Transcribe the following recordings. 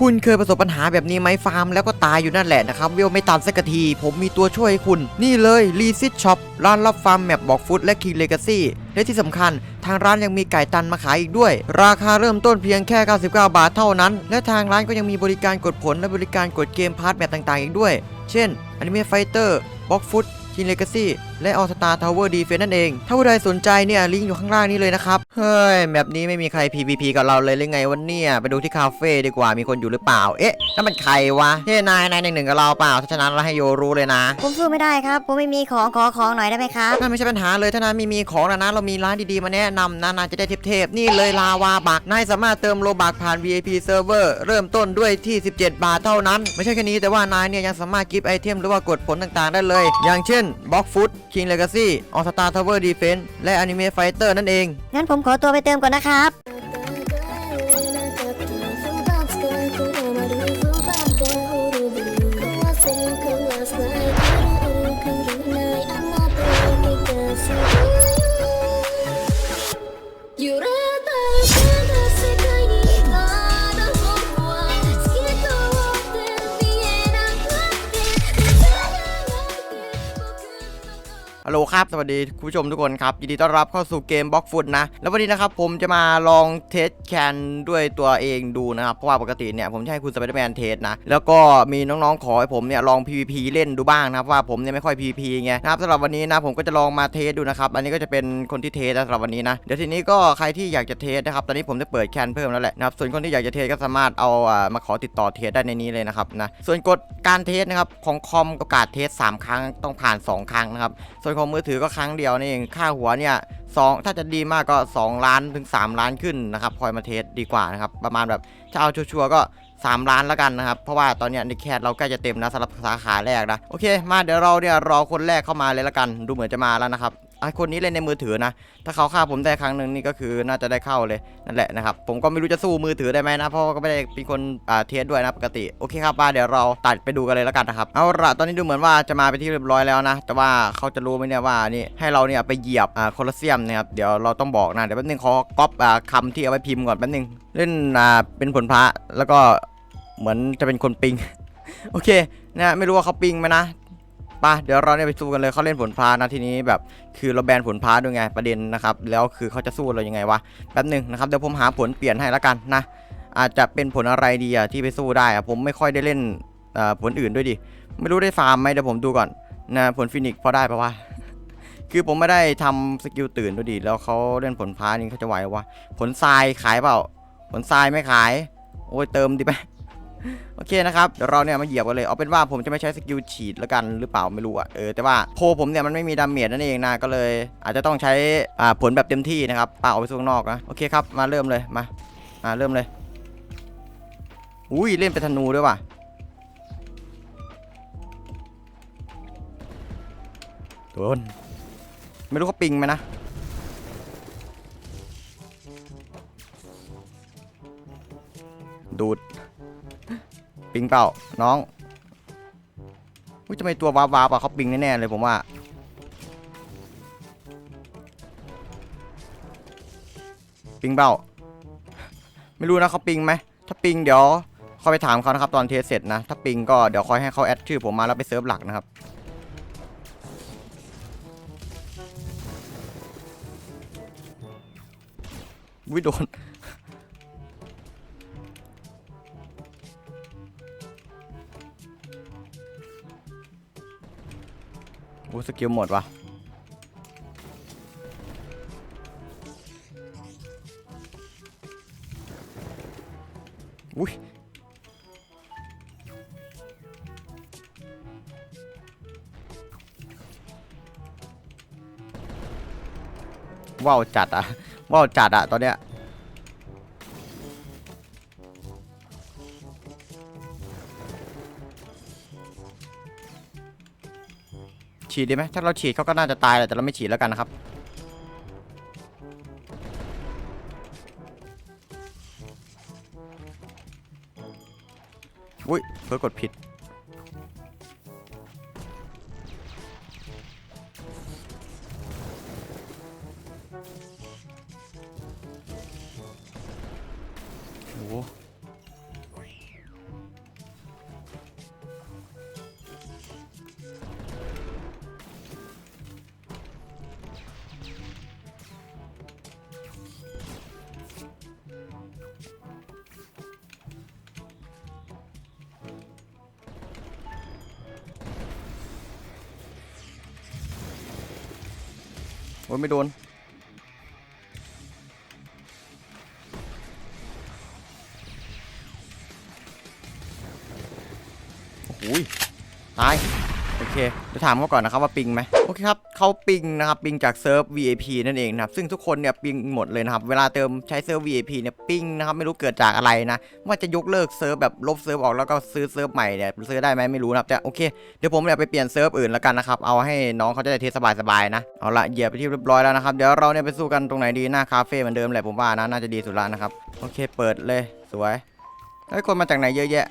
คุณเคยประสบปัญหาแบบนี้ไหมฟาร์มแล้วก็ตายอยู่นั่นแหละนะครับเวลไม่ตันสักที ผมมีตัวช่วยให้คุณ นี่เลยรีซิตช็อปร้านรับฟาร์มแมปบอกฟุตและคิงเลกาซี่และที่สำคัญ ทางร้านยังมีไก่ตันมาขายอีกด้วย ราคาเริ่มต้นเพียงแค่ 99 บาทเท่านั้น และทางร้านก็ยังมีบริการกดผลและบริการกดเกมพาร์ทแมปต่างๆ อีกด้วย เช่นอนิเมะไฟเตอร์บ็อกฟุตคิงเลกาซี่และออสตาทาวเวอร์ดีเฟนนั่นเอง ถ้าผู้ใดสนใจเนี่ยลิงก์อยู่ข้างล่างนี้เลยนะครับ เฮ้ยแบบนี้ไม่มีใคร PVP กับเราเลยหรือไงวันเนี่ย ไปดูที่คาเฟ่ดีกว่ามีคนอยู่หรือเปล่า เอ๊ะนั่นมันใครวะเฮ้ยนายนายหนึ่งหนึ่งกับเราเปล่าถ้าฉะนั้นเราให้โยรู้เลยนะ ผมสู้ไม่ได้ครับ ผมไม่มีของขอของหน่อยได้ไหมครับนั่นไม่ใช่ปัญหาเลยถ้านายมีมีของนะนะเรามีร้านดีๆมาแนะนำนะนายจะได้เทพๆนี่เลยลาวาบักนายสามารถเติมโลบักผ่าน VIP Server เริ่มต้นด้วยที่ 17 บาทเท่านั้น ไม่ใช่แค่นี้แต่ว่านายเนี่ยยังสามารถกิฟต์ไอเทมหรือว่ากดผลต่างๆ ได้เลย อย่างเช่น Box Food King Legacy All Star Tower Defense และ Anime Fighter นั่นเอง งั้นผมขอตัวไปเติมก่อนนะครับ สวัสดีคุณผู้ชมทุกคนครับยินดีต้อนรับเข้าสู่เกมบล็อกฟุตนะ แล้ววันนี้นะครับผมจะมาลองเทสแคนด้วยตัวเองดูนะครับ เพราะว่าปกติเนี่ยผมจะให้คุณสไปเดอร์แมนเทสนะ แล้วก็มีน้องๆขอให้ผมเนี่ยลอง PVP เล่นดูบ้างนะครับว่าผมเนี่ยไม่ค่อย PVP ไงนะครับสำหรับวันนี้นะผมก็จะลองมาเทสดูนะครับ อันนี้ก็จะเป็นคนที่เทสนะสำหรับวันนี้นะ เดี๋ยวทีนี้ก็ใครที่อยากจะเทสนะครับ ตอนนี้ผมได้เปิดแคนเพิ่มแล้วแหละนะครับ ส่วนคนที่อยากจะเทสก็สามารถเอาอ่ามาขอติดต่อเทสได้ในนี้เลยนะครับนะ ส่วนกฎการเทสนะครับของคอมก็การเทสสามครั้งต้องผ่านสองครั้งนะครับ ส่วนของมือถือือก็ครั้งเดียวนี่เองค่าหัวเนี่ยสองถ้าจะดีมากก็ 2 ล้านถึง 3 ล้านขึ้นนะครับคอยมาเทสดีกว่านะครับประมาณแบบถ้าเอาชัวร์ก็ 3 ล้านแล้วกันนะครับ เพราะว่าตอนนี้ในแคดเราใกล้จะเต็มนะสำหรับสาขาแรกนะโอเค มาเดี๋ยวเราเนี่ยรอคนแรกเข้ามาเลยละกัน ดูเหมือนจะมาแล้วนะครับ อะคนนี้เล่นในมือถือนะ ถ้าเขาฆ่าผมได้ครั้งหนึ่งนี่ก็คือน่าจะได้เข้าเลยนั่นแหละนะครับ ผมก็ไม่รู้จะสู้มือถือได้ไหมนะ เพราะก็ไม่ได้เป็นคนอ่าเทสด้วยนะปกติ โอเคครับมาเดี๋ยวเราตัดไปดูกันเลยแล้วกันนะครับ เอาละตอนนี้ดูเหมือนว่าจะมาไปที่เรียบร้อยแล้วนะ แต่ว่าเขาจะรู้ไหมเนี่ยว่านี่ให้เราเนี่ยไปเหยียบอ่าโคลอสเซียมนะครับ เดี๋ยวเราต้องบอกนะ เดี๋ยวแป๊บนึงขอก๊อปอ่าคำที่เอาไว้พิมพ์ก่อนแป๊บนึง เล่นอ่าเป็นผลพระแล้วก็เหมือนจะเป็นคนปิง โอเคนะไม่รู้ว่าเขาปิงไหมนะ ปะเดี๋ยวเราเนี่ยไปสู้กันเลยเขาเล่นผลพานะทีนี้แบบคือเราแบนผลพาด้วยไงประเด็นนะครับแล้วคือเขาจะสู้เรายังไงวะแป๊บหนึ่งนะครับเดี๋ยวผมหาผลเปลี่ยนให้แล้วกันนะ อาจจะเป็นผลอะไรดีอะที่ไปสู้ได้อะผมไม่ค่อยได้เล่นผลอื่นด้วยดิไม่รู้ได้ฟาร์มไหมเดี๋ยวผมดูก่อนนะผลฟินิกพอได้ปะวะคือผมไม่ได้ทำสกิลตื่นด้วยดิแล้วเขาเล่นผลพานี่เขาจะไหววะผลทรายขายเปล่า ผลทรายไม่ขาย โอ้ยเติมดิไป โอเคนะครับ เดี๋ยวเราเนี่ยมาเหยียบกันเลย เอาเป็นว่าผมจะไม่ใช้สกิลฉีดแล้วกันหรือเปล่าไม่รู้อะเออ แต่ว่าโพผมเนี่ยมันไม่มีดาเมจนั่นเองนะ ก็เลย อาจจะต้องใช้อ่าผลแบบเต็มที่นะครับป่าออกไปสู้ข้างนอกนะ โอเคครับ มาเริ่มเลย มา มาเริ่มเลย อุ้ยเล่นเป็นธนูด้วยว่ะโดนไม่รู้เขาปิงไหมนะดูด ปิงเปล่าน้องอุ้ยทำไมตัววาวาบอะเขาปิงแน่ๆเลยผมว่า ปิงเปล่า ไม่รู้นะเขาปิงไหมถ้าปิงเดี๋ยวค่อยไปถามเขานะครับตอนเทสเสร็จนะ ถ้าปิงก็เดี๋ยวค่อยให้เขาแอดชื่อผมมาแล้วไปเซิร์ฟหลักนะครับวิโดน สกิลหมดว่ะอุ้ยว้าวจัดอะว้าวจัดอะตอนเนี้ย ฉีดดีไหมถ้าเราฉีดเขาก็น่าจะตายแหละแต่เราไม่ฉีดแล้วกันนะครับ อุ้ยเพื่อกดผิด ยไม่โดน โอ้ยตาย เคเดี๋ยวถามเขาก่อนนะครับว่าปิงไหมโอเคครับเขาปิงนะครับปิงจากเซิร์ฟ VIP นั่นเองนะครับซึ่งทุกคนเนี่ยปิงหมดเลยนะครับเวลาเติมใช้เซิร์ฟ VIP เนี่ยปิงนะครับไม่รู้เกิดจากอะไรนะว่าจะยกเลิกเซิร์ฟแบบลบเซิร์ฟออกแล้วก็ซื้อเซิร์ฟใหม่เนี่ยซื้อได้ไหมไม่รู้นะครับแต่โอเคเดี๋ยวผมเนี่ยไปเปลี่ยนเซิร์ฟอื่นแล้วกันนะครับเอาให้น้องเขาจะได้เทสสบายๆนะเอาละเหยียบไปที่เรียบร้อยแล้วนะครับเดี๋ยวเราเนี่ยไปสู้กันตรงไหนดีหน้าคาเฟ่เหมือนเดิมแหละผมว่านะน่าจะดีสุดละนะครับโอเคเปิดเลยสวยไอ้คนมาจากไหนเยอะแยะ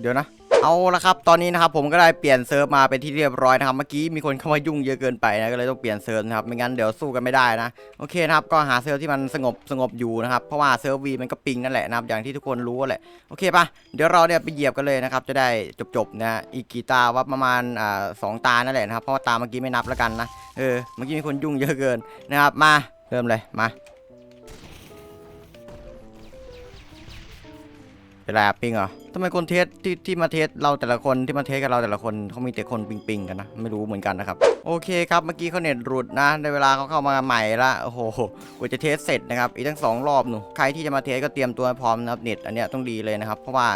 เดี๋ยวนะ เอาละครับ ตอนนี้นะครับผมก็ได้เปลี่ยนเซิร์ฟมาเป็นที่เรียบร้อยนะครับ เมื่อกี้มีคนเข้ามายุ่งเยอะเกินไปนะ ก็เลยต้องเปลี่ยนเซิร์ฟนะครับ ไม่งั้นเดี๋ยวสู้กันไม่ได้นะ โอเคนะครับ ก็หาเซิร์ฟที่มันสงบสงบอยู่นะครับ เพราะว่าเซิร์ฟวีมันก็ปิงนั่นแหละนะครับ อย่างที่ทุกคนรู้แหละ โอเคปะเดี๋ยวเราเนี่ยไปเหยียบกันเลยนะครับ จะได้จบๆนะ อีกกี่ตาว่าประมาณอ่าสองตานั่นแหละนะครับ เพราะว่าตาเมื่อกี้ไม่นับแล้วกันนะ เออ เมื่อกี้มีคนยุ่งเยอะเกินนะครับ มา เริ่มเลย มา เป็นไรอะปิงเหรอทำไมคนเทสที่ที่มาเทสเราแต่ละคนที่มาเทสกับเราแต่ละคนเขามีแต่คนปิงปิงกันนะไม่รู้เหมือนกันนะครับโอเคครับเมื่อกี้เขาเน็ตหลุดนะในเวลาเขาเข้ามาใหม่ละโอ้โหกว่าจะเทสเสร็จนะครับอีกทั้งสองรอบหนูใครที่จะมาเทสก็เตรียมตัวพร้อมนะครับเน็ตอันเนี้ยต้องดีเลยนะครับ เพราะว่า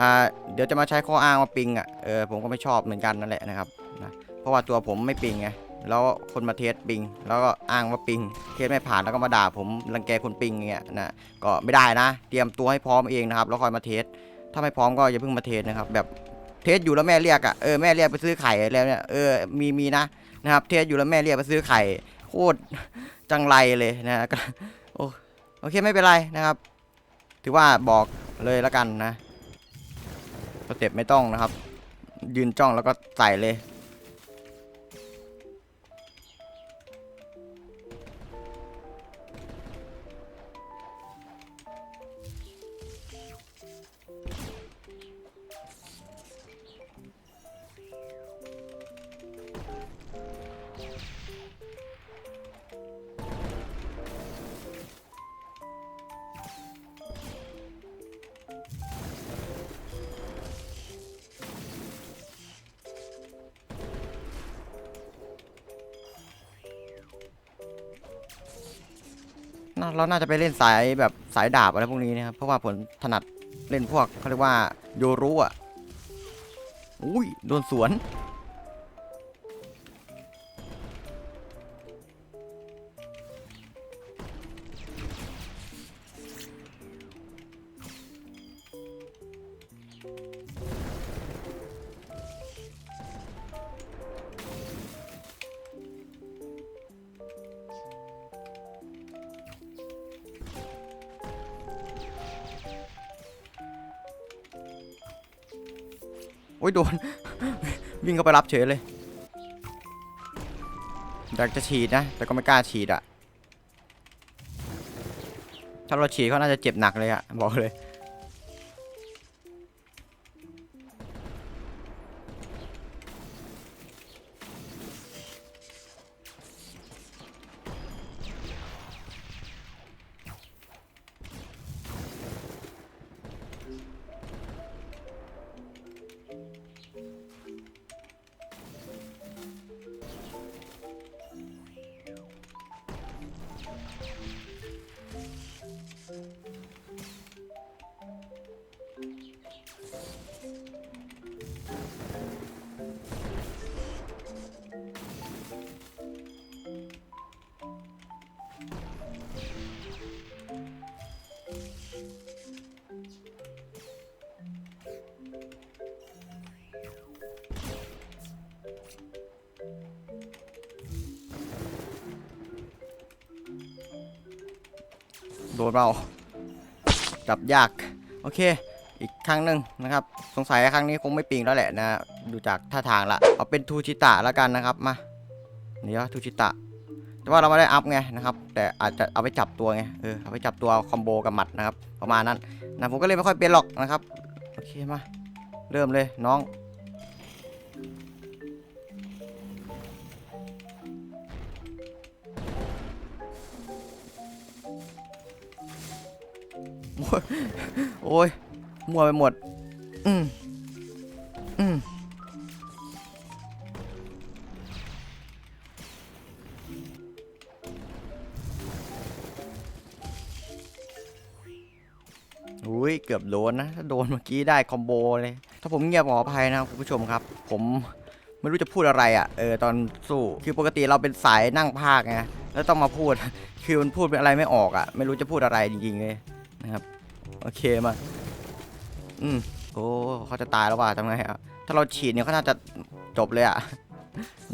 อ่าเดี๋ยวจะมาใช้ข้ออ้างว่าปิงอะเออผมก็ไม่ชอบเหมือนกันนั่นแหละนะครับนะเพราะว่าตัวผมไม่ปิงไง แล้วคนมาเทสปิง แล้วก็อ้างว่าปิง เทสไม่ผ่านแล้วก็มาด่าผมรังแกคนปิงอย่างเงี้ยนะก็ไม่ได้นะ เตรียมตัวให้พร้อมเองนะครับแล้วคอยมาเทสถ้าไม่พร้อมก็อย่าเพิ่งมาเทสนะครับ แบบเทสอยู่แล้วแม่เรียกอะ่ะเออแม่เรียกไปซื้อไข่แล้วเนี่ยเออมีมีนะนะครับ เทสอยู่แล้วแม่เรียกไปซื้อไข่โคตรจังไรเลยนะก็โอโอเคไม่เป็นไรนะครับ ถือว่าบอกเลยแล้วกันนะสเต็ปไม่ต้องนะครับ ยืนจ้องแล้วก็ใส่เลย น่าเราน่าจะไปเล่นสายแบบสายดาบอะไรพวกนี้นะครับ เพราะว่าผมถนัดเล่นพวกเขาเรียกว่าโยรุอะ อุ้ยโดนสวน อ้ยโดน วิ่งเข้าไปรับเฉยเลยอยากจะฉีดนะ แต่ก็ไม่กล้าฉีดอะถ้าเราฉีดเขาน่าจะเจ็บหนักเลยอะบอกเลย โดนเราจับยาก โอเค อีกครั้งหนึ่งนะครับ สงสัยครั้งนี้คงไม่ปิงแล้วแหละนะ ดูจากท่าทางละ เอาเป็นทูชิตะแล้วกันนะครับ มา เดี๋ยวทูชิตะ แต่ว่าเราไม่ได้อัพไงนะครับ แต่อาจจะเอาไปจับตัวไง เออ เอาไปจับตัวคอมโบกับหมัดนะครับ ประมาณนั้นนะผมก็เลยไม่ค่อยเป็นหรอกนะครับ โอเคมา เริ่มเลยน้อง โอ้ยมัวไปหมด อืมอืมอุ้ยเกือบโดนนะ ถ้าโดนเมื่อกี้ได้คอมโบเลย ถ้าผมเงียบขออภัยนะคุณผู้ชมครับ ผมไม่รู้จะพูดอะไรอะ่ะ เออตอนสู้ คือปกติเราเป็นสายนั่งภาคไง แล้วต้องมาพูด คือมันพูดเป็นอะไรไม่ออกอะ่ะ ไม่รู้จะพูดอะไรจริงๆเลยนะครับ โอเคมา อืมโอ้เขาจะตายแล้วว่ะทำไงอะถ้าเราฉีดเนี่ยเขาน่าจะจบเลยอะ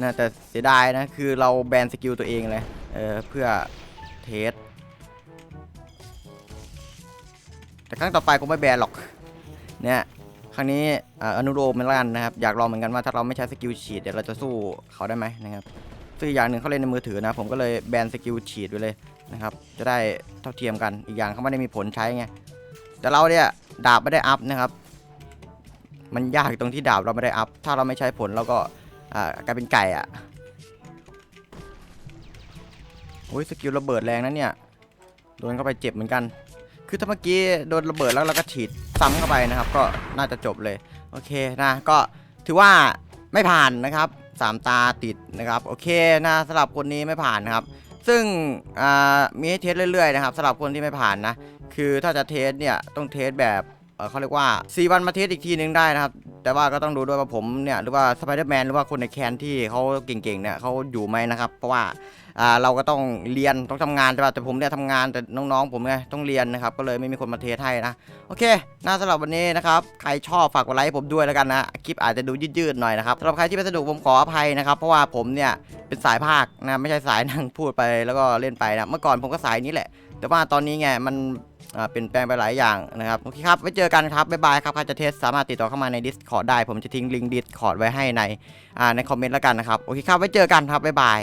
น่าแต่เสียดายนะ คือเราแบนสกิลตัวเองเลยเออเพื่อเทสแต่ครั้งต่อไปคงไม่แบนหรอก เนี่ยครั้งนี้ออนุโลมมันละกันนะครับ อยากลองเหมือนกันว่าถ้าเราไม่ใช้สกิลฉีดเดี๋ยวเราจะสู้เขาได้ไหมนะครับซึ่งอย่างหนึ่งเขาเล่นในมือถือนะ ผมก็เลยแบนสกิลฉีดไปเลยนะครับ จะได้เท่าเทียมกันอีกอย่างเขาไม่ได้มีผลใช้ไง แต่เราเนี่ยดาบไม่ได้อัพนะครับ มันยากตรงที่ดาบเราไม่ได้อัพ ถ้าเราไม่ใช้ผลเราก็กลายเป็นไก่อะโอ้ยสกิลระเบิดแรงนะเนี่ย โดนเข้าไปเจ็บเหมือนกัน คือถ้าเมื่อกี้โดนระเบิดแล้วเราก็ฉีดซ้ำเข้าไปนะครับ ก็น่าจะจบเลย โอเคนะ ก็ถือว่าไม่ผ่านนะครับสามตาติดนะครับ โอเคนะสำหรับคนนี้ไม่ผ่านนะครับ ซึ่งมีให้เทสเรื่อยๆนะครับสำหรับคนที่ไม่ผ่านนะ คือถ้าจะเทสเนี่ยต้องเทสแบบเเขาเรียกว่า 4 วันมาเทสอีกทีนึงได้นะครับ แต่ว่าก็ต้องดูด้วยว่าผมเนี่ยหรือว่าสไปเดอร์แมนหรือว่าคนในแคนที่เขาเก่งๆเนี่ยเขาอยู่ไหมนะครับ เพราะว่า อ่าเราก็ต้องเรียนต้องทำงานใช่ป่ะแต่ผมเนี่ยทำงานแต่น้องๆ ผมไงต้องเรียนนะครับก็เลยไม่มีคนมาเทสให้นะโอเคน่าสำหรับวันนี้นะครับใครชอบฝากกดไลค์ผมด้วยแล้วกันนะคลิปอาจจะดูยืดๆหน่อยนะครับสำหรับใครที่ไม่สนุกผมขออภัยนะครับเพราะว่าผมเนี่ยเป็นสายภาคนะไม่ใช่สายนั่งพูดไปแล้วก็เล่นไปนะเมื่อก่อนผมก็สายนี้แหละ แต่ว่าตอนนี้ไงมันเปลี่ยนแปลงไปหลายอย่างนะครับโอเคครับไว้เจอกันครับบ๊ายบายครับใครจะเทสสามารถติดต่อเข้ามาใน Discord ได้ ผมจะทิ้งลิงก์ Discord ไว้ให้ในในคอมเมนต์แล้วกันนะครับโอเคครับไว้เจอกันครับบ๊ายบาย